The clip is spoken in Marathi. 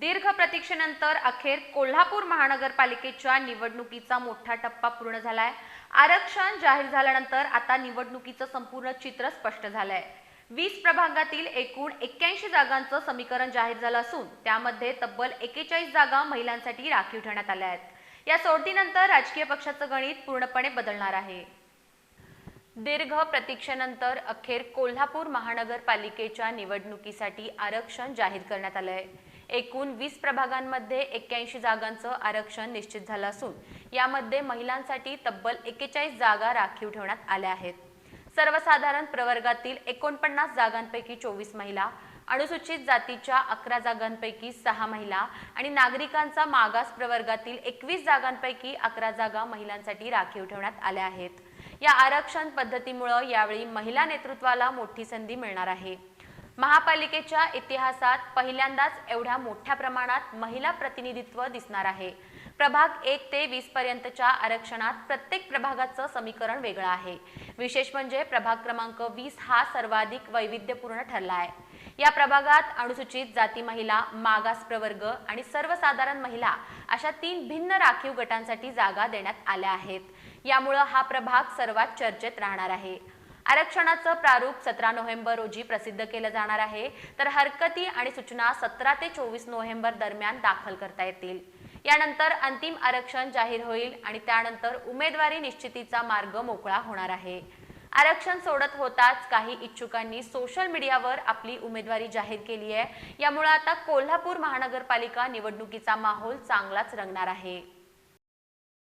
दीर्घ प्रतीक्षेनंतर अखेर कोल्हापूर महानगरपालिकेच्या निवडणुकीचा मोठा टप्पा पूर्ण झालाय. आरक्षण जाहीर झाल्यानंतर आता निवडणुकीचं संपूर्ण चित्र स्पष्ट झालंय. वीस प्रभागातील एकूण एक्क्याऐंशी जागांचं समीकरण जाहीर झालं असून त्यामध्ये तब्बल एकेचाळीस जागा महिलांसाठी राखीव ठेवण्यात आल्या आहेत. या सोडतीनंतर राजकीय पक्षाचं गणित पूर्णपणे बदलणार आहे. दीर्घ प्रतीक्षेनंतर अखेर कोल्हापूर महानगरपालिकेच्या निवडणुकीसाठी आरक्षण जाहीर करण्यात आलंय. एकूण वीस प्रभागांमध्ये एक्क्याऐंशी जागांचं आरक्षण निश्चित झालं असून यामध्ये महिलांसाठी तब्बल एक्केचाळीस जागा राखीव ठेवण्यात आल्या आहेत. सर्वसाधारण प्रवर्गातील एकोणपन्नास जागांपैकी चोवीस महिला अनुसूचित जातीच्या अकरा जागांपैकी सहा महिला आणि नागरिकांचा मागास प्रवर्गातील एकवीस जागांपैकी अकरा जागा महिलांसाठी राखीव ठेवण्यात आल्या आहेत. या आरक्षण पद्धतीमुळं यावेळी महिला नेतृत्वाला मोठी संधी मिळणार आहे. महापालिकेच्या इतिहासात पहिल्यांदाच एवढ्या मोठ्या प्रमाणात महिला प्रतिनिधित्व दिसणार आहे. प्रभाग एक ते वीस पर्यंतच्या आरक्षणात प्रत्येक प्रभागाचं समीकरण वेगळं आहे. विशेष म्हणजे प्रभाग क्रमांक वीस हा सर्वाधिक वैविध्यपूर्ण ठरला आहे. या प्रभागात अनुसूचित जाती महिला मागास प्रवर्ग आणि सर्वसाधारण महिला अशा तीन भिन्न राखीव गटांसाठी जागा देण्यात आल्या आहेत. यामुळं हा प्रभाग सर्वात चर्चेत राहणार आहे. आरक्षणाचं प्रारूप सतरा नोव्हेंबर रोजी प्रसिद्ध केलं जाणार आहे. तर हरकती आणि सूचना सतरा ते चोवीस नोव्हेंबर दरम्यान दाखल करता येतील. यानंतर अंतिम आरक्षण जाहीर होईल आणि त्यानंतर उमेदवारी निश्चितीचा मार्ग मोकळा होणार आहे. आरक्षण सोडत होताच काही इच्छुकांनी सोशल मीडियावर आपली उमेदवारी जाहीर केली आहे. यामुळे आता कोल्हापूर महानगरपालिका निवडणुकीचा माहोल चांगलाच रंगणार आहे.